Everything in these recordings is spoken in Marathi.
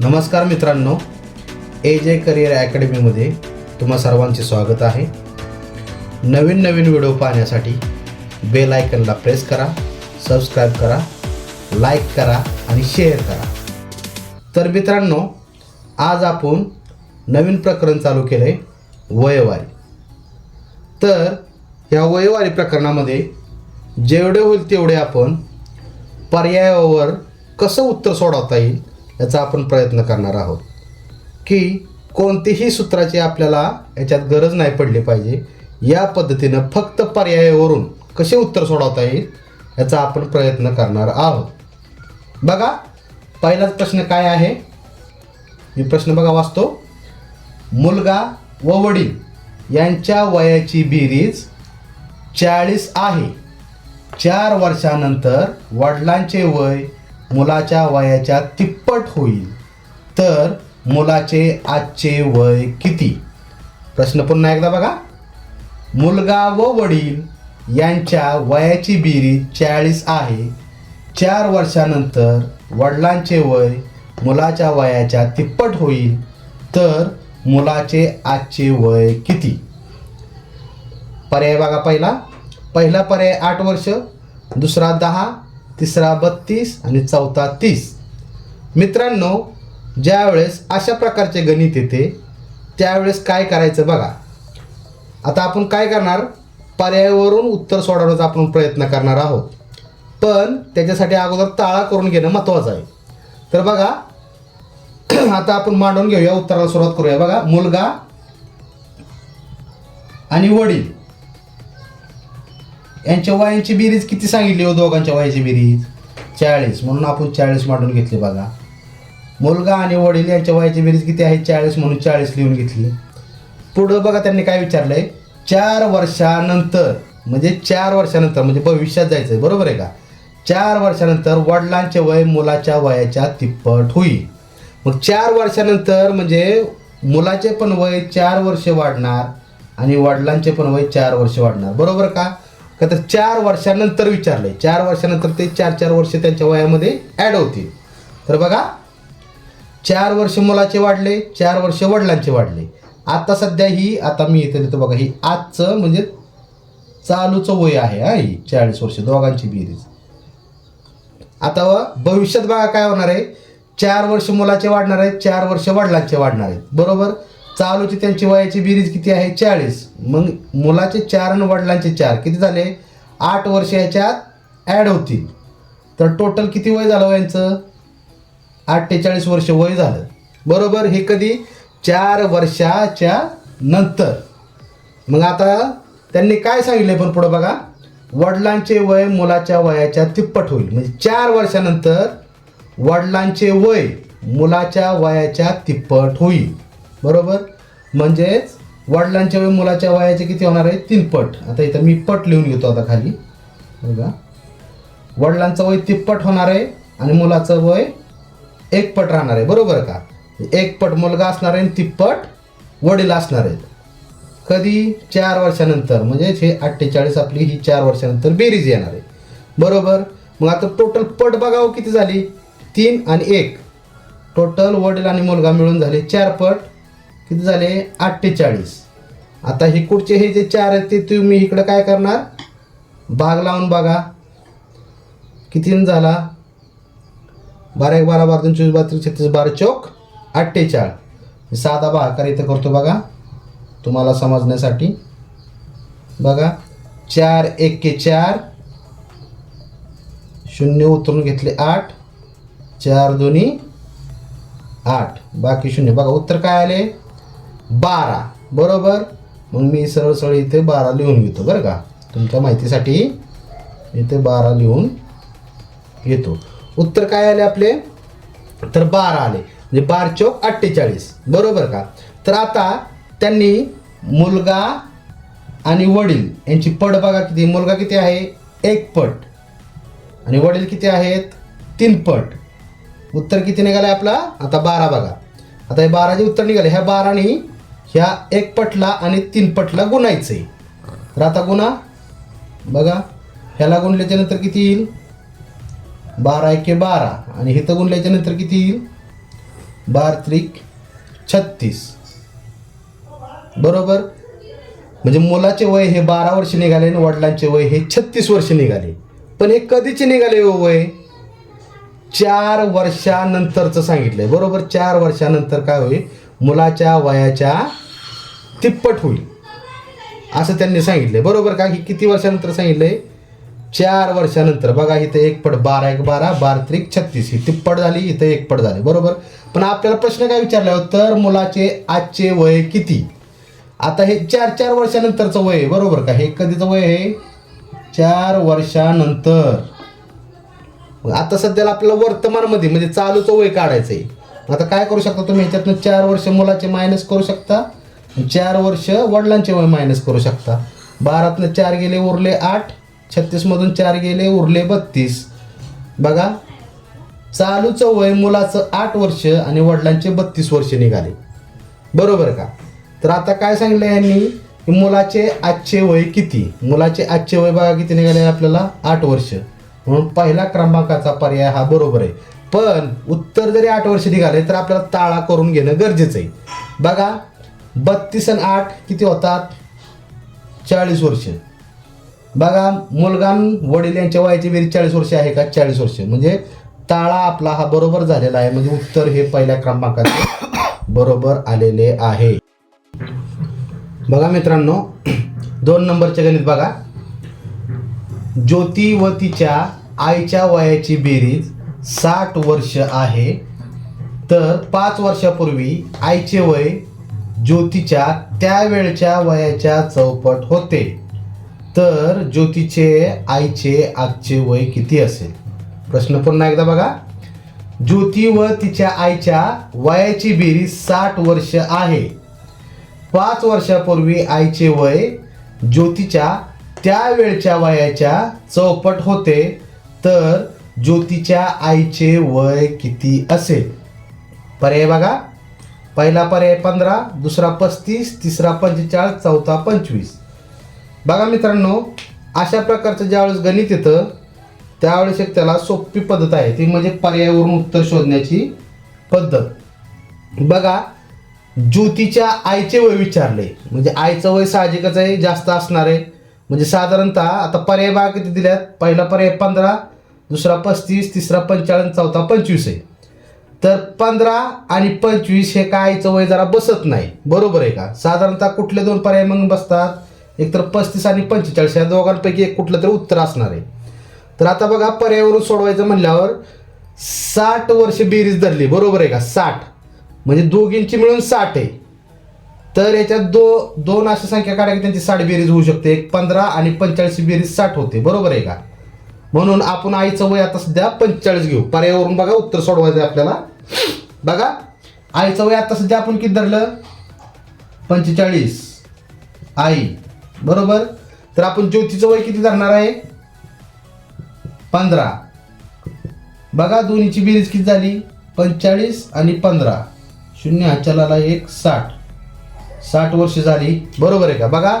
नमस्कार मित्रांनो ए जे करिअर अकॅडमीमध्ये तुम्हा सर्वांचे स्वागत आहे. नवीन नवीन व्हिडिओ पाहण्यासाठी बेल आयकनला प्रेस करा सबस्क्राईब करा लाईक करा आणि शेअर करा. तर मित्रांनो आज आपण नवीन प्रकरण चालू केलं आहे वयवारी. तर ह्या वयवारी प्रकरणामध्ये जेवढे होईल तेवढे आपण पर्यायावर कसं उत्तर सोडवता येईल याचा आपण प्रयत्न करणार आहोत. की कोणतीही सूत्राची आपल्याला याच्यात गरज नाही पडली पाहिजे या पद्धतीनं फक्त पर्यायावरून कसे उत्तर सोडवता येईल याचा आपण प्रयत्न करणार आहोत. बघा पहिलाच प्रश्न काय आहे? मी प्रश्न बघा वाचतो. मुलगा व वडील यांच्या वयाची बेरीज चाळीस आहे. चार वर्षानंतर वडिलांचे वय मुलाच्या वयाच्या तिप्पट होईल. तर मुलाचे आजचे वय किती? प्रश्न पुन्हा एकदा बघा. मुलगा व वडील यांच्या वयाची बिरी चाळीस आहे. चार वर्षानंतर वडिलांचे वय मुलाच्या वयाच्या तिप्पट होईल. तर मुलाचे आजचे वय किती? पर्याय बघा पहिला. पहिला पर्याय आठ वर्ष दुसरा दहा तिसरा बत्तीस आणि चौथा तीस. मित्रांनो ज्यावेळेस अशा प्रकारचे गणित येते त्यावेळेस काय करायचं बघा. आता आपण काय करणार? पर्यायावरून उत्तर सोडवण्याचा आपण प्रयत्न करणार आहोत. पण त्याच्यासाठी अगोदर ताळा करून घेणं महत्त्वाचं आहे. तर बघा आता आपण मांडून घेऊया उत्तराला सुरुवात करूया. बघा मुलगा आणि वडील. यांच्या वयांची बेरीज किती सांगितली हो दोघांच्या वयाची बेरीज? चाळीस. म्हणून आपण चाळीस मांडून घेतली बघा. मुलगा आणि वडील यांच्या वयाची बेरीज किती आहे? चाळीस म्हणून चाळीस लिहून घेतली. पुढं बघा त्यांनी काय विचारलंय? चार वर्षानंतर म्हणजे चार वर्षानंतर म्हणजे भविष्यात जायचं आहे बरोबर आहे का? चार वर्षानंतर वडिलांचे वय मुलाच्या वयाच्या तिप्पट होईल. मग चार वर्षानंतर म्हणजे मुलाचे पण वय चार वर्ष वाढणार आणि वडिलांचे पण वय चार वर्ष वाढणार. बरोबर का? का तर चार वर्षानंतर विचारलंय. चार वर्षानंतर ते चार चार वर्ष त्यांच्या वयामध्ये ॲड होतील तर बघा चार वर्ष मुलाचे वाढले चार वर्ष वडिलांचे वाढले. आता सध्या ही आता मी येते तर बघा ही आजचं म्हणजे चालूचं वय आहे हा ही चाळीस वर्ष दोघांची बेरीज. आता व भविष्यात बघा काय होणार आहे. चार वर्ष मुलाचे वाढणार आहेत चार वर्ष वडिलांचे वाढणार आहेत. बरोबर? चालूची त्यांची वयाची बेरीज किती आहे? चाळीस. मग मुलाचे चार आणि वडिलांचे चार. किती झाले? आठ वर्ष याच्यात ॲड होतील. तर टोटल किती वय झालं यांचं? अठ्ठेचाळीस वर्ष वय झालं. बरोबर? हे कधी? चार वर्षाच्या नंतर. मग आता त्यांनी काय सांगितलं पण पुढं बघा. वडिलांचे वय मुलाच्या वयाच्या तिप्पट होईल. म्हणजे चार वर्षानंतर वडिलांचे वय मुलाच्या वयाच्या तिप्पट होईल. बरोबर? म्हणजेच वडिलांच्या वय मुलाच्या वयाचे किती होणार आहे? तीन पट. आता इथं मी पट लिहून घेतो आता खाली. बघा. वडिलांचं वय तिप्पट होणार आहे आणि मुलाचं वय एक पट राहणार आहे. बरोबर का? एक पट मुलगा असणार आहे आणि तिप्पट वडील असणार आहेत. कधी? चार वर्षानंतर. म्हणजे हे अठ्ठेचाळीस आपली ही चार वर्षानंतर बेरीज येणार आहे. बरोबर? मग आता टोटल पट बघावं किती झाली? तीन आणि एक. टोटल वडील आणि मुलगा मिळून झाले चार पट. किती झाले? अठ्ठेचाळीस. आता हे कुठचे हे जे चार आहेत ते तुम्ही इकडं काय करणार? बाग लावून बघा. किती झाला? बारा एक बारा बारा दोन चोवीस बारा छत्तीस बारा चौक अठ्ठेचाळ. साधा भाकार इथं करतो बघा. तुम्हाला समजण्यासाठी. बघा. चार एक्के चार. शून्य उतरून घेतले आठ. चार दोन्ही आठ. बाकी शून्य. बघा उत्तर काय आले? बारा. बरोबर? मग मी सरळ सरळ इथे बारा लिहून घेतो बरं का. तुमच्या माहितीसाठी इथे बारा लिहून घेतो. उत्तर काय आले आपले? तर बारा आले. म्हणजे बार चौक अठ्ठेचाळीस. बरोबर का? तर आता त्यांनी मुलगा आणि वडील यांची पट बघा किती. मुलगा किती आहे? एक पट. आणि वडील किती आहेत? तीन पट. उत्तर किती निघालं आपला? आता बारा बघा. आता हे बाराचे उत्तर निघाले. ह्या बाराने ह्या एक पटला आणि तीन पटला गुणायचं आहे तर आता बघा ह्याला गुणल्याच्या नंतर किती येईल? बारा एके बारा. आणि हे तर गुणल्याच्या नंतर किती येईल? बार त्रिक छत्तीस. बरोबर? म्हणजे मुलाचे वय हे बारा वर्ष निघाले आणि वडिलांचे वय हे छत्तीस वर्ष निघाले. पण हे कधीचे निघाले हो वय? चार वर्षानंतरचं सांगितलंय. बरोबर? चार वर्षानंतर काय होईल? मुलाच्या वयाच्या तिप्पट होईल. असं त्यांनी सांगितलंय. बरोबर का? की किती वर्षानंतर सांगितलंय? चार वर्षानंतर. बघा इथं एक पट बारा एक बारा बारा त्रिक छत्तीस. ही तिप्पट झाली इथं एक पट झाली. बरोबर? पण आपल्याला प्रश्न काय विचारला हो? तर मुलाचे आजचे वय किती? आता हे चार चार वर्षानंतरचं वय आहे, बरोबर का? हे कधीचं वय आहे? चार वर्षानंतर. आता सध्याला आपल्याला वर्तमानमध्ये म्हणजे चालूचं वय काढायचं आहे आता काय करू शकता तुम्ही? ह्याच्यातनं चार वर्ष मुलाचे मायनस करू शकता. चार वर्ष वडिलांचे वय मायनस करू शकता. बारातनं चार गेले उरले आठ. छत्तीसमधून चार गेले उरले बत्तीस. बघा. चालूचं वय मुलाचं आठ वर्ष आणि वडिलांचे बत्तीस वर्ष निघाले. बरोबर का? तर आता काय सांगितलं यांनी? की मुलाचे आजचे वय किती? मुलाचे आजचे वय बघा किती निघाले आपल्याला? आठ वर्ष. म्हणून पहिला क्रमांकाचा पर्याय हा बरोबर आहे. पण उत्तर जरी आठ वर्ष निघाले तर आपल्याला ताळा करून घेणं गरजेचं आहे. बघा बत्तीस आणि आठ किती होतात? चाळीस वर्ष. बघा मुलगा वडील यांच्या वयाची बेरीज चाळीस वर्ष आहे का? चाळीस वर्ष. म्हणजे ताळा आपला हा बरोबर झालेला आहे. म्हणजे उत्तर हे पहिल्या क्रमांकाचे बरोबर आलेले आहे. बघा मित्रांनो दोन नंबरचे गणित बघा. ज्योती व तिच्या आईच्या वयाची बेरीज साठ वर्ष आहे. तर पाच वर्षापूर्वी आईचे वय ज्योतीच्या त्यावेळच्या वयाच्या चौपट होते. तर ज्योतीचे आईचे आजचे वय किती असेल? प्रश्न पुन्हा एकदा बघा. ज्योती व तिच्या आईच्या वयाची बेरीज साठ वर्ष आहे. पाच वर्षापूर्वी आईचे वय ज्योतीच्या त्यावेळच्या वयाच्या चौपट होते. तर ज्योतीच्या आईचे वय किती असेल? पर्याय बघा. पहिला पर्याय पंधरा दुसरा पस्तीस तिसरा पंचेचाळीस चौथा पंचवीस. बघा मित्रांनो अशा प्रकारचं ज्यावेळेस गणित येतं त्यावेळेस एक त्याला सोपी पद्धत आहे. ती म्हणजे पर्यायावरून उत्तर शोधण्याची पद्धत. बघा ज्योतीच्या आईचे वय विचारले. म्हणजे आईचं वय साहजिकच आहे जास्त असणार आहे. म्हणजे साधारणतः आता पर्याय बघा किती दिल्यात. पहिला पर्याय पंधरा दुसरा पस्तीस तिसरा पंचेचाळीस चौथा पंचवीस आहे. तर पंधरा आणि पंचवीस हे काय वय जरा बसत नाही. बरोबर आहे का? साधारणतः कुठले दोन पर्याय मग बसतात? एकतर पस्तीस आणि पंचेचाळीस या दोघांपैकी एक कुठलं तरी उत्तर असणार आहे. तर आता बघा पर्यायावरून सोडवायचं म्हणल्यावर साठ वर्ष बेरीज धरली. बरोबर आहे का? साठ. म्हणजे दोघींची मिळून साठ आहे. तर याच्यात दो दोन अशा संख्या काढा की त्यांची साठ बेरीज होऊ शकते. एक पंधरा आणि पंचेचाळीस बेरीज साठ होते. बरोबर आहे का? म्हणून आपण आईचं वय आता सध्या पंचेचाळीस घेऊ. पर्यायावरून बघा उत्तर सोडवायचं आपल्याला. बघा आईचं वय आता सध्या आपण किती धरलं? पंचेचाळीस. आई. बरोबर? तर आपण ज्योतीचं वय किती धरणार आहे? पंधरा. बघा दोन्हीची बेरीज किती झाली? पंचेचाळीस आणि पंधरा. शून्य चलाला एक साठ. साठ वर्ष झाली. बरोबर आहे का? बघा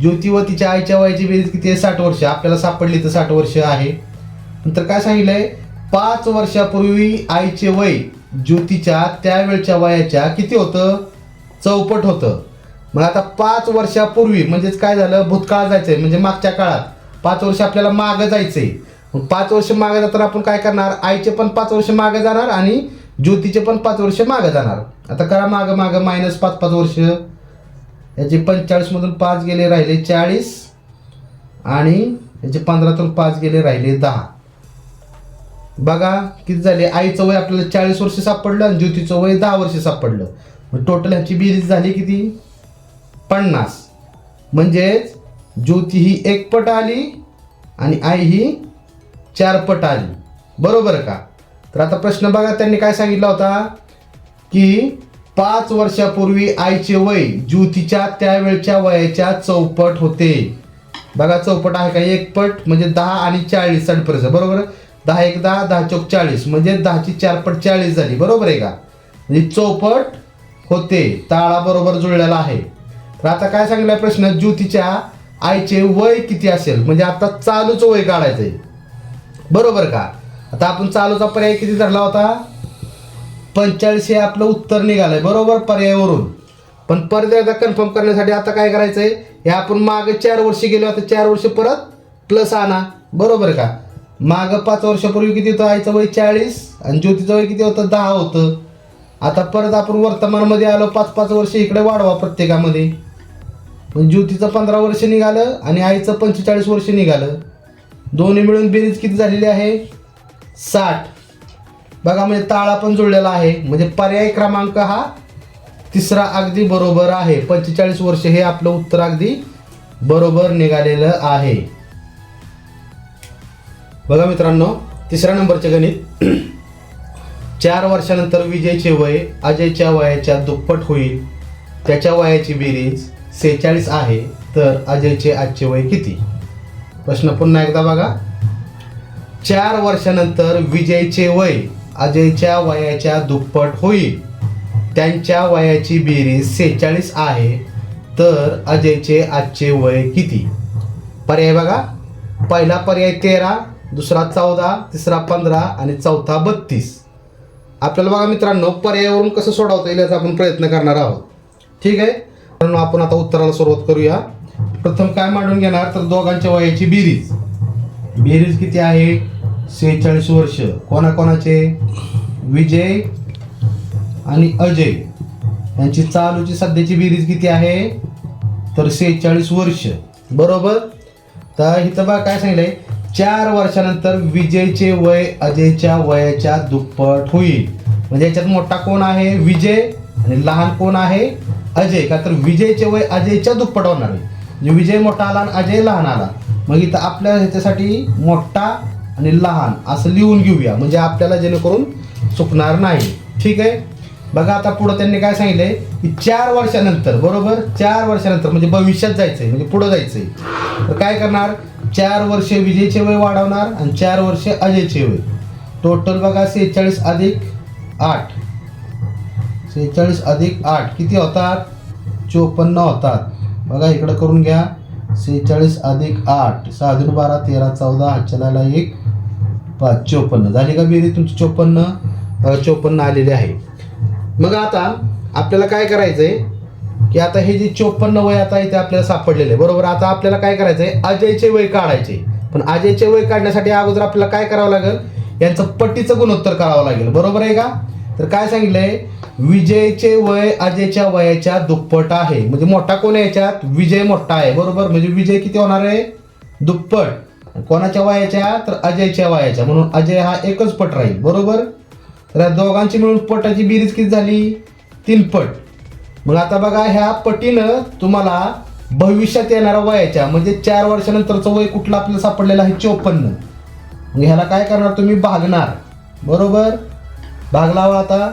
ज्योती व तिच्या आईच्या वयाची बेरीज किती आहे? साठ वर्ष. आपल्याला सापडली तर साठ वर्ष आहे. नंतर काय सांगितलंय? पाच वर्षापूर्वी आईचे वय ज्योतीच्या त्यावेळच्या वयाच्या किती होतं? चौपट होतं. मग आता पाच वर्षापूर्वी म्हणजेच काय झालं? भूतकाळ जायचंय. म्हणजे मागच्या काळात. पाच वर्ष आपल्याला मागं जायचंय. मग पाच वर्ष मागे जाताना आपण काय करणार? आईचे पण पाच वर्ष मागे जाणार आणि ज्योतीचे पण पाच वर्ष मागे जाणार. आता करा मागं मागं मायनस पाच पाच वर्ष. याचे पंचेचाळीसमधून पाच गेले राहिले चाळीस आणि याचे पंधरातून पाच गेले राहिले दहा. बघा किती झाले? आईचं वय आपल्याला चाळीस वर्ष सापडलं आणि ज्योतीचं वय दहा वर्ष सापडलं. मग टोटल ह्याची बेरीज झाली किती? पन्नास. म्हणजेच ज्योती ही एक पट आली आणि आई ही चार पट आली. बरोबर का? तर आता प्रश्न बघा त्यांनी काय सांगितला होता? की पाच वर्षापूर्वी आईचे वय ज्योतीच्या त्यावेळच्या वयाच्या चौपट होते. बघा चौपट आहे का? एक पट म्हणजे दहा आणि चाळीस साठपर्यंत बरोबर? दहा एक दहा दहा चौक चाळीस. म्हणजे दहाची चार पट चाळीस झाली बरोबर आहे का? म्हणजे चौपट होते. ताळाबरोबर जुळलेला आहे. तर आता काय सांगितलं प्रश्न? ज्योतीच्या आईचे वय किती असेल? म्हणजे आता चालूचं वय काढायचं आहे बरोबर का? आता आपण चालूचा पर्याय किती धरला होता? पंचेचाळीस हे आपलं उत्तर निघालंय बरोबर पर्यायावरून. पण परत एकदा कन्फर्म करण्यासाठी आता काय करायचंय? हे आपण मागे चार वर्ष गेलो आता चार वर्ष परत प्लस आणा. बरोबर का? मागं पाच वर्षापूर्वी किती होतं? आईचं वय चाळीस आणि ज्योतीचं वय किती होतं? दहा होतं. आता परत आपण वर्तमानमध्ये आलो पाच पाच वर्ष इकडे वाढवा प्रत्येकामध्ये. पण ज्योतीचं पंधरा वर्ष निघालं आणि आईचं पंचेचाळीस वर्ष निघालं. दोन्ही मिळून बेरीज किती झालेली आहे? साठ. बघा म्हणजे ताळा पण जुळलेला आहे. म्हणजे पर्याय क्रमांक हा तिसरा अगदी बरोबर आहे. पंचेचाळीस वर्ष हे आपलं उत्तर अगदी बरोबर निघालेलं आहे. बघा मित्रांनो तिसऱ्या नंबरचे गणित. चार वर्षानंतर विजयचे वय अजयच्या वयाच्या दुप्पट होईल. त्याच्या वयाची बेरीज सेहेचाळीस आहे. तर अजयचे आजचे वय किती? प्रश्न पुन्हा एकदा बघा. चार वर्षानंतर विजयचे वय. अजयच्या वयाच्या दुप्पट होईल. त्यांच्या वयाची बेरीज सेहेचाळीस आहे. तर अजयचे आजचे वय किती? पर्याय बघा. पहिला पर्याय तेरा दुसरा चौदा तिसरा पंधरा आणि चौथा बत्तीस. आपल्याला बघा मित्रांनो पर्यायावरून कसं सोडवता येईल याचा आपण प्रयत्न करणार आहोत. ठीक आहे? मित्रांनो आपण आता उत्तराला सुरुवात करूया. प्रथम काय मांडून घेणार? तर दोघांच्या वयाची बेरीज. बेरीज किती आहे? सेहेचाळीस वर्ष. कोणाकोणाचे? विजय आणि अजय. यांची चालूची सध्याची बेरीज किती आहे? तर सेहेचाळीस वर्ष. बरोबर? तर इथं बा काय सांगितलंय. चार वर्षानंतर विजयचे वय अजयच्या वयाच्या दुप्पट होईल. म्हणजे याच्यात मोठा कोण आहे? विजय. आणि लहान कोण आहे? अजय. का तर विजयचे वय अजयच्या दुप्पट होणार आहे. म्हणजे विजय मोठा आला आणि अजय लहान आला. मग इथं आपल्या ह्याच्यासाठी मोठा आणि लहान असं लिहून घेऊया. म्हणजे आपल्याला जेणेकरून चुकणार नाही. ठीक आहे? बघा आता पुढं त्यांनी काय सांगितलंय? की चार वर्षानंतर बरोबर? चार वर्षानंतर म्हणजे भविष्यात जायचंय म्हणजे पुढं जायचंय. तर काय करणार? चार वर्ष विजयचे वय वाढवणार आणि चार वर्ष अजयचे वय. टोटल बघा सेहेचाळीस अधिक आठ. सेहेचाळीस अधिक आठ. किती होतात? चोपन्न होतात. बघा इकडं करून घ्या. सेहेचाळीस अधिक आठ. सहा दोन बारा तेरा चौदा हातच्याला एक. पाच चोपन्न. झाली का बेरी तुमची? चोपन्न? चोपन्न आलेली आहे. मग आता आपल्याला काय करायचं आहे की आता हे जे चोपन्न वय आता इथे आपल्याला सापडलेलं आहे. बरोबर? आता आपल्याला काय करायचं आहे अजयचे वय काढायचे पण अजयचे वय काढण्यासाठी अगोदर आपल्याला काय करावं लागेल? यांचं पट्टीचं गुणोत्तर करावं लागेल. बरोबर आहे का? तर काय सांगितलंय? विजयचे वय अजयच्या वयाच्या दुप्पट आहे. म्हणजे मोठा कोण याच्यात? विजय मोठा आहे. बरोबर? म्हणजे विजय किती होणार आहे? दुप्पट. कोणाच्या वयाच्या तर अजयच्या वयाच्या. म्हणून अजय हा एकच पट राहील. बरोबर? तर या दोघांची मिळून पटाची बेरीज किती झाली? तीन पट. मग आता बघा ह्या पटीनं तुम्हाला भविष्यात येणाऱ्या वयाच्या म्हणजे चार वर्षानंतरचं वय कुठलं आपल्याला सापडलेलं आहे? चोपन्न. मग ह्याला काय करणार तुम्ही? भागणार. बरोबर? भागलावा आता.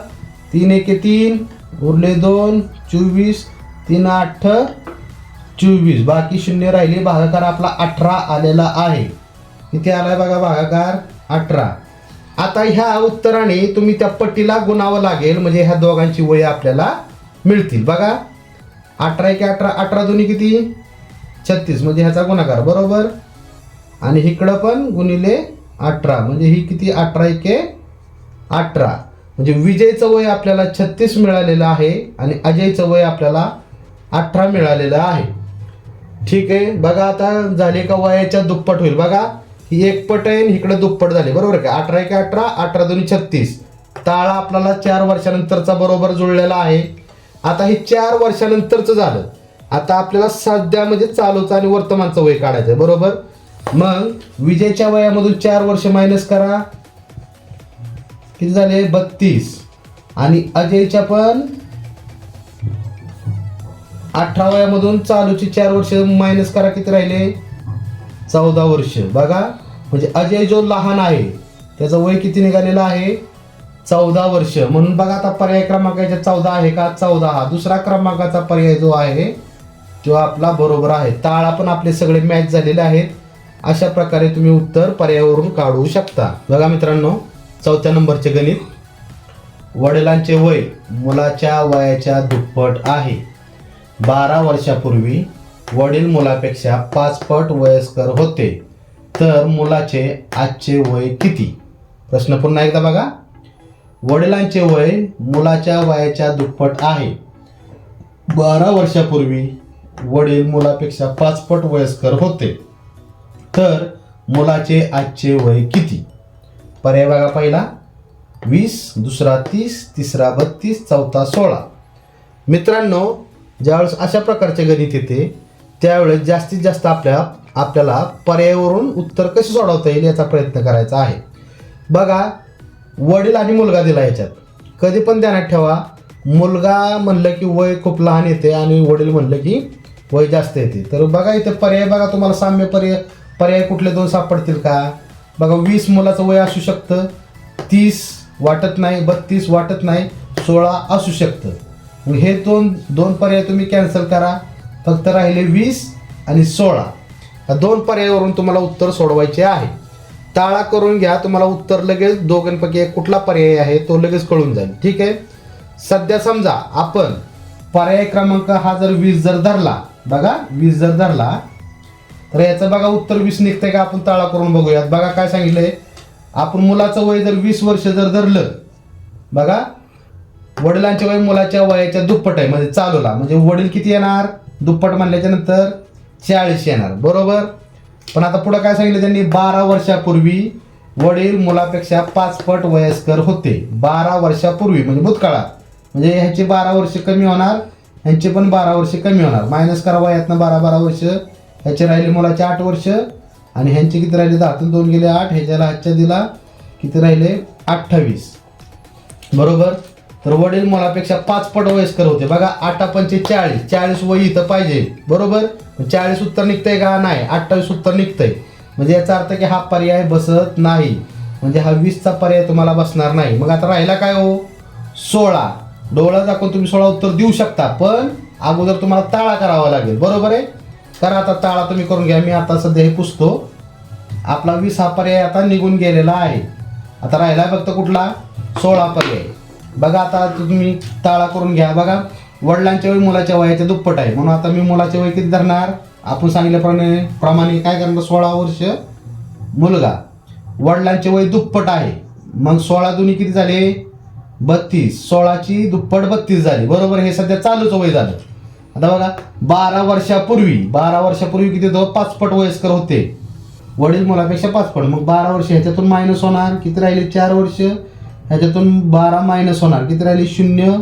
तीन एके तीन उरले दोन चोवीस तीन आठ चोवीस बाकी शून्य राहिले भागाकार आपला अठरा आलेला आहे. इथे आलाय बघा भागाकार अठरा. आता ह्या उत्तराने तुम्ही त्या पट्टीला गुणावं लागेल म्हणजे ह्या दोघांची वय आपल्याला मिळतील. बघा अठरा एक अठरा अठरा दोन्ही किती? छत्तीस म्हणजे ह्याचा गुणाकार बरोबर? आणि इकडं पण गुणिले अठरा म्हणजे ही किती? अठरा एके अठरा. म्हणजे विजयचं वय आपल्याला छत्तीस मिळालेलं आहे आणि अजयचं वय आपल्याला अठरा मिळालेलं आहे. ठीक? आहे बघा आता झाले का वयाच्या दुप्पट होईल. बघा ही एक पट आहे आणि इकडे दुप्पट झाले. बरोबर आहे का? अठरा एक अठरा अठरा दोन्ही छत्तीस. ताळा आपल्याला चार वर्षानंतरचा बरोबर जुळलेला आहे. आता हे चार वर्षानंतरचं झालं. आता आपल्याला सध्या म्हणजे चालूचं आणि वर्तमानचं वय काढायचं आहे बरोबर? मग विजयच्या वयामधून चार वर्ष मायनस करा. किती झाले? बत्तीस. आणि अजयच्या पण अठरा वयामधून चालूची चार वर्ष मायनस करा किती राहिले? चौदा वर्ष. बघा म्हणजे अजय जो लहान आहे त्याचं वय किती निघालेलं आहे? चौदा वर्ष. म्हणून बघा आता पर्याय क्रमांकाच्या चौदा आहे का? चौदा हा. दुसरा क्रमांकाचा पर्याय जो आहे तो आपला बरोबर आहे. ताळा पण आपले सगळे मॅच झालेले आहेत. अशा प्रकारे तुम्ही उत्तर पर्यायावरून काढू शकता. बघा मित्रांनो चौथ्या नंबरचे गणित. वडिलांचे वय मुलाच्या वयाच्या दुप्पट आहे. बारा वर्षापूर्वी वडील मुलापेक्षा पाच पट वयस्कर होते. तर मुलाचे आजचे वय किती? प्रश्न पुन्हा एकदा बघा. वडिलांचे वय मुलाच्या वयाच्या दुप्पट आहे. बारा वर्षापूर्वी वडील मुलापेक्षा पाच पट वयस्कर होते. तर मुलाचे आजचे वय किती? पर्याय बघा पहिला. वीस दुसरा तीस तिसरा बत्तीस चौथा सोळा. मित्रांनो ज्यावेळेस अशा प्रकारचे गणित येते त्यावेळेस जास्तीत जास्त आपल्या आपल्याला पर्यायावरून उत्तर कसे सोडवता येईल याचा प्रयत्न करायचा आहे. बघा वडील आणि मुलगा दिला याच्यात. कधी पण ध्यानात ठेवा मुलगा म्हणलं की वय खूप लहान येते आणि वडील म्हणलं की वय जास्त येते. तर बघा इथे पर्याय बघा तुम्हाला साम्य पर्याय पर्याय कुठले दोन सापडतील का? बघा वीस मुलाचं वय असू शकतं तीस वाटत नाही बत्तीस वाटत नाही सोळा असू शकतं. हे दोन दोन पर्याय तुम्ही कॅन्सल करा. फक्त राहिले वीस आणि सोळा. या दोन पर्यायावरून तुम्हाला उत्तर सोडवायचे आहे. टाळा करून घ्या तुम्हाला उत्तर लगेच दोघांपैकी एक कुठला पर्याय आहे तो लगेच कळून जाईल. ठीक आहे? सध्या समजा आपण पर्याय क्रमांक हा जर वीस जर धरला बघा वीस जर धरला तर याचं बघा उत्तर वीस निघतंय का? आपण ताळा करून बघूयात. बघा काय सांगितलंय. आपण मुलाचं वय जर वीस वर्ष जर धरलं बघा वडिलांचे वय मुलाच्या वयाच्या दुप्पट आहे. म्हणजे चालूला. म्हणजे वडील किती येणार? दुप्पट म्हणल्याच्या नंतर चाळीस येणार. बरोबर? पण आता पुढं काय सांगितलं त्यांनी? बारा वर्षापूर्वी वडील मुलापेक्षा पाच पट वयस्कर होते. बारा वर्षापूर्वी म्हणजे भूतकाळात. म्हणजे ह्याचे बारा वर्ष कमी होणार ह्यांचे पण बारा वर्ष कमी होणार. मायनस करा वयातनं बारा बारा वर्ष. ह्याचे राहिले मुलाचे आठ वर्ष. आणि ह्यांचे किती राहिले? दहातून दोन गेले आठ. ह्याच्याला आजच्या दिला किती राहिले? अठ्ठावीस. बरोबर? तर वडील मुलापेक्षा पाच पट वयस्कर होते. बघा आठा पंचे चाळीस. चाळीस वय इथं पाहिजे. बरोबर? चाळीस उत्तर निघतंय का? नाही. अठ्ठावीस उत्तर निघतंय. म्हणजे याचा अर्थ की हा पर्याय बसत नाही. म्हणजे हा वीसचा पर्याय तुम्हाला बसणार नाही. मग आता राहिला काय हो? सोळा. डोळा दाखवून तुम्ही सोळा उत्तर देऊ शकता. पण अगोदर तुम्हाला ताळा करावा लागेल. बरोबर आहे? करा आता ताळा तुम्ही करून घ्या. मी आता सध्या हे पुसतो. आपला वीस हा पर्याय आता निघून गेलेला आहे. आता राहिला फक्त कुठला? सोळा पर्याय. बघा आता तुम्ही ताळा करून घ्या. बघा वडिलांच्या वय मुलाच्या वयाच्या दुप्पट आहे. म्हणून आता मी मुलाचे वय किती धरणार? आपण सांगितल्याप्रमाणे प्रमाणे काय करणार? सोळा वर्ष मुलगा. वडिलांचे वय दुप्पट आहे. मग सोळा दोन्ही किती झाले? बत्तीस. सोळाची दुप्पट बत्तीस झाली. बरोबर हे सध्या चालूच वय झालं. आता बघा बारा वर्षापूर्वी बारा वर्षापूर्वी किती होतं? पाचपट वयस्कर होते. वडील मुलापेक्षा पाचपट. मग बारा वर्ष ह्याच्यातून मायनस होणार. किती राहिले? चार वर्ष. ह्याच्यातून बारा मायनस होणार. किती राहिली? शून्य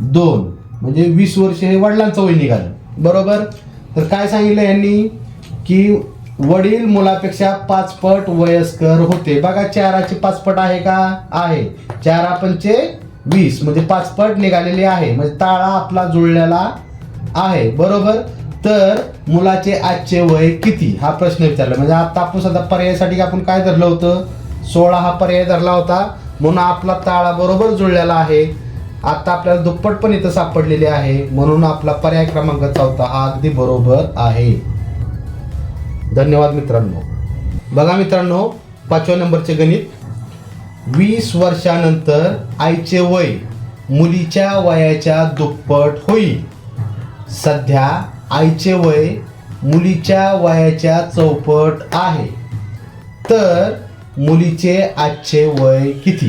दोन. म्हणजे वीस वर्ष हे वडिलांचं वय निघालं. बरोबर? तर काय सांगितलं यांनी? की वडील मुलापेक्षा पाच पट वयस्कर होते. बघा चाराचे पाच पट आहे का? आहे. चारा पंचे वीस. म्हणजे पाच पट निघालेले आहे. म्हणजे ताळा आपला जुळलेला आहे. बरोबर? तर मुलाचे आजचे वय किती? हा प्रश्न विचारला. म्हणजे आता आपण सध्या पर्यायासाठी आपण काय धरलं होतं? सोळा हा पर्याय धरला होता. म्हणून आपला ताळा बरोबर जुळलेला आहे. आता आपल्याला दुप्पट पण इथं सापडलेले आहे. म्हणून आपला पर्याय क्रमांक चौथा हा अगदी बरोबर आहे. धन्यवाद मित्रांनो. बघा मित्रांनो पाचव्या नंबरचे गणित. वीस वर्षानंतर आईचे वय मुलीच्या वयाच्या दुप्पट होईल. सध्या आईचे वय मुलीच्या वयाच्या चौपट आहे. तर मुलीचे आजचे वय किती?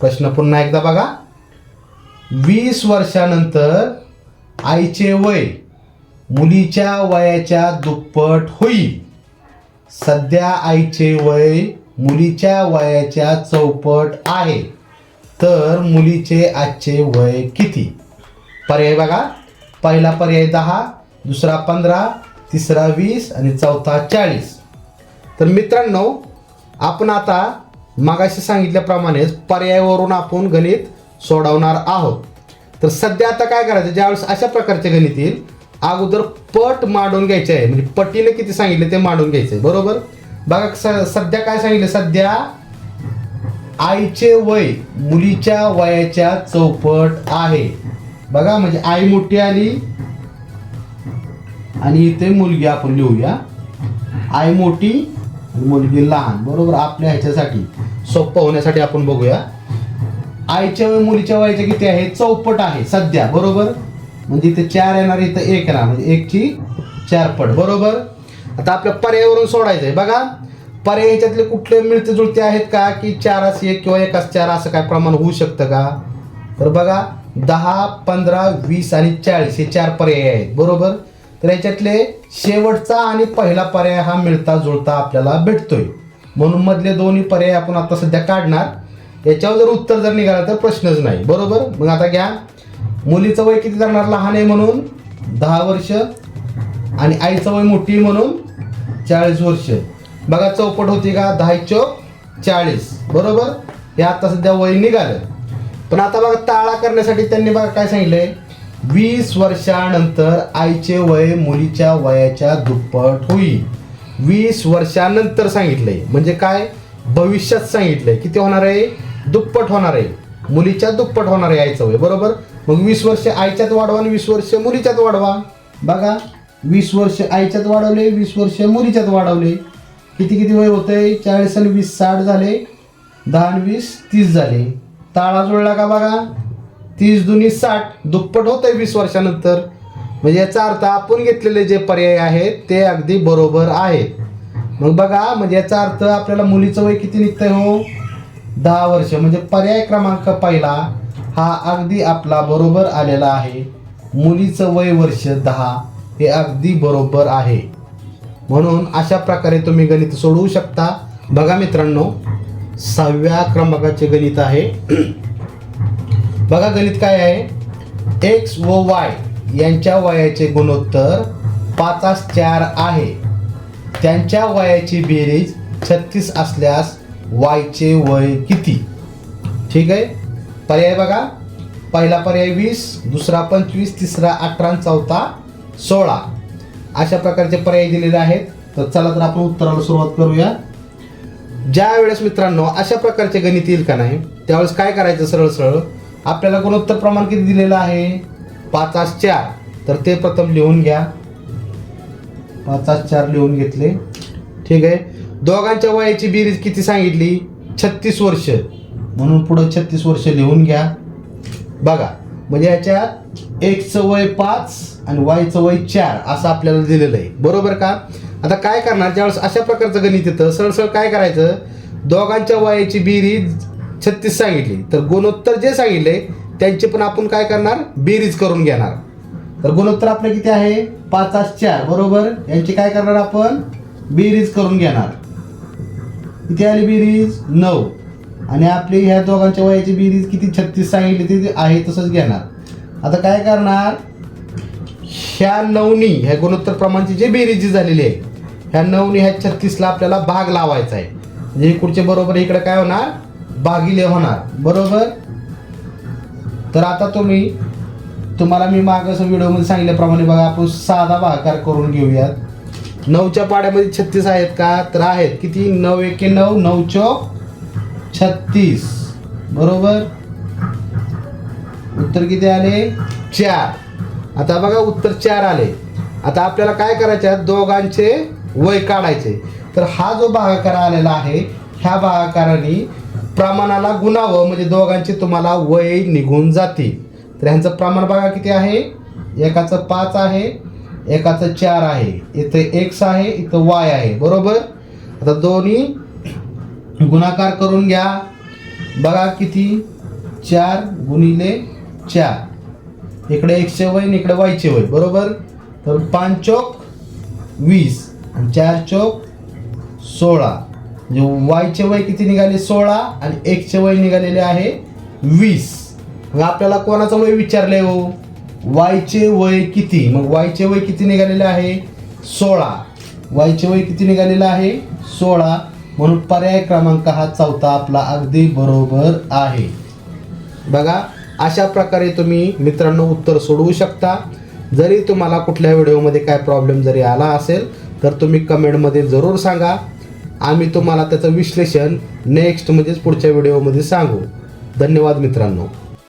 प्रश्न पुन्हा एकदा बघा. वीस वर्षानंतर आईचे वय मुलीच्या वयाच्या दुप्पट होईल. सध्या आईचे वय मुलीच्या वयाच्या चौपट आहे. तर मुलीचे आजचे वय किती? पर्याय बघा. पहिला पर्याय दहा दुसरा पंधरा तिसरा वीस आणि चौथा चाळीस. तर मित्रांनो आपण आता मागाशी सांगितल्याप्रमाणेच पर्यायावरून आपण गणित सोडवणार आहोत. तर सध्या आता काय करायचं? ज्यावेळेस अशा प्रकारचे गणित येईल अगोदर पट मांडून घ्यायचे आहे. म्हणजे पटीने किती सांगितले ते मांडून घ्यायचे आहे. बरोबर? बघा स- सध्या काय सांगितलं? सध्या आईचे वय मुलीच्या वयाच्या चौपट आहे. बघा म्हणजे आई मोठी आली आणि इथे मुलगी आपण लिहूया. आई मोठी आणि मुलगी लहान बरोबर? आपल्या ह्याच्यासाठी सोपं होण्यासाठी आपण बघूया. आईच्या वय मुलीच्या वयाचे किती आहे? चौपट आहे सध्या बरोबर? म्हणजे इथे चार येणार इथं एक येणार म्हणजे एकची चार पट बरोबर? आता आपल्या पर्यायावरून सोडायचं आहे बघा पर्याय ह्याच्यातले कुठले मिळते जुळते आहेत का? की चारास एक किंवा एकाच चार असं काय प्रमाण होऊ शकतं का? तर बघा दहा पंधरा वीस आणि चाळीस हे चार पर्याय आहेत बरोबर? तर याच्यातले शेवटचा आणि पहिला पर्याय हा मिळता जुळता आपल्याला भेटतोय. म्हणून मधले दोन्ही पर्याय आपण आता सध्या काढणार. याच्यावर जर उत्तर जर निघालं तर प्रश्नच नाही. बरोबर? मग आता घ्या. मुलीचं वय किती जाणार? लहान आहे म्हणून दहा वर्ष आणि आईचं वय मोठी म्हणून चाळीस वर्ष. बघा चौपट होती का? दहा चौक चाळीस. बरोबर? हे आता सध्या वय निघालं. पण आता बघा ताळा करण्यासाठी त्यांनी बघा काय सांगितलंय? वीस वर्षानंतर आईचे वय मुलीच्या वयाच्या दुप्पट होईल. वीस वर्षानंतर सांगितलंय. म्हणजे काय? भविष्यात सांगितलंय. किती होणार आहे? दुप्पट होणार आहे. मुलीच्या दुप्पट होणार आहे आईचं वय. बरोबर? मग वीस वर्ष आईच्यात वाढवा आणि वीस वर्ष मुलीच्यात वाढवा. बघा वीस वर्ष आईच्यात वाढवले वीस वर्ष मुलीच्यात वाढवले. किती किती वय होतंय? चाळीस आणि वीस साठ झाले. दहा आणि वीस तीस झाले. ताळा जुळला का बघा? तीस दुनी साठ दुप्पट होत आहे वीस वर्षानंतर. म्हणजे याचा अर्थ आपण घेतलेले जे पर्याय आहेत ते अगदी बरोबर आहे मग बघा म्हणजे याचा अर्थ आपल्याला मुलीचं वय किती निघतंय हो? दहा वर्ष. म्हणजे पर्याय क्रमांक पहिला हा अगदी आपला बरोबर आलेला आहे. मुलीचं वय वर्ष दहा हे अगदी बरोबर आहे. म्हणून अशा प्रकारे तुम्ही गणित सोडवू शकता. बघा मित्रांनो सहाव्या क्रमांकाचे गणित आहे. बघा गणित काय आहे? एक्स व वाय यांच्या वयाचे गुणोत्तर पाचास चार आहे. त्यांच्या वयाची बेरीज छत्तीस असल्यास वायचे वय किती? ठीक आहे? पर्याय बघा. पहिला पर्याय वीस दुसरा पंचवीस तिसरा अठरा चौथा सोळा. अशा प्रकारचे पर्याय दिलेले आहेत. तर चला तर आपण उत्तराला सुरुवात करूया. ज्या वेळेस मित्रांनो अशा प्रकारचे गणित येईल का नाही त्यावेळेस काय करायचं सरळ सरळ आपल्याला गुणोत्तर प्रमाण किती दिलेलं आहे? पाचास चार. तर ते प्रथम लिहून घ्या. पाचास चार लिहून घेतले. ठीक आहे. दोघांच्या वयाची बेरीज किती सांगितली? छत्तीस वर्ष. म्हणून पुढं छत्तीस वर्ष लिहून घ्या. बघा. म्हणजे याच्यात एक्सचं वय पाच आणि वायचं वय चार असं आपल्याला दिलेलं आहे. बरोबर का? आता काय करणार? ज्यावेळेस अशा प्रकारचं गणित येतं सरळ सरळ काय करायचं? दोघांच्या वयाची बेरीज छत्तीस सांगितली. तर गुणोत्तर जे सांगितले त्यांची पण आपण काय करणार? बेरीज करून घेणार. तर गुणोत्तर आपलं किती आहे? पाचास चार बरोबर? यांची काय करणार आपण? बेरीज करून घेणार. किती आली बेरीज? नऊ. आणि आपली ह्या दोघांच्या वयाची बेरीज किती? छत्तीस सांगितली ती आहे तसंच घेणार. आता काय करणार? ह्या नवनी ह्या गुणोत्तर प्रमाणची जी बेरीज जी झालेली आहे ह्या नवनी ह्या छत्तीसला आपल्याला भाग लावायचा आहे. म्हणजे इकडचे बरोबर इकडे काय होणार? भागिले होणार. बरोबर? तर आता तुम्ही तुम्हाला मी मागं व्हिडिओमध्ये सांगितल्याप्रमाणे बघा आपण साधा भागाकार करून घेऊयात. नऊच्या पाड्यामध्ये छत्तीस आहेत का? तर आहेत किती? नऊ एके नऊ नऊ चौक छत्तीस. बरोबर? उत्तर किती आले? चार. आता बघा उत्तर चार आले. आता आपल्याला काय करायचे दोघांचे वय काढायचे. तर हा जो भागाकार आलेला आहे ह्या भागाकाराने प्रमाणाला गुणावं म्हणजे दोघांचे तुम्हाला वय निघून जातील तर ह्यांचं प्रमाण बघा किती आहे? एकाचं पाच आहे एकाचं चार आहे. इथं एक्स आहे इथं वाय आहे. बरोबर? आता दोन्ही गुणाकार करून घ्या. बघा किती? चार गुणिले चार. इकडे एकशे वय आणि इकडे वायचे वय. बरोबर? तर पाच चौक वीस आणि चार चौक सोळा. म्हणजे वायचे वय किती निघाले? सोळा आणि एकचे वय निघालेले आहे वीस. मग आपल्याला कोणाचं वय विचारले हो? वायचे वय किती? मग वायचे वय किती निघालेले आहे? सोळा. वायचे वय किती निघालेलं आहे? सोळा. म्हणून पर्याय क्रमांक हा चौथा आपला अगदी बरोबर आहे. बघा अशा प्रकारे तुम्ही मित्रांनो उत्तर सोडवू शकता. जरी तुम्हाला कुठल्या व्हिडिओमध्ये काय प्रॉब्लेम जरी आला असेल तर तुम्ही कमेंटमध्ये जरूर सांगा. आम्ही तुम्हाला त्याचं विश्लेषण नेक्स्ट म्हणजेच पुढच्या व्हिडिओमध्ये सांगू. धन्यवाद मित्रांनो.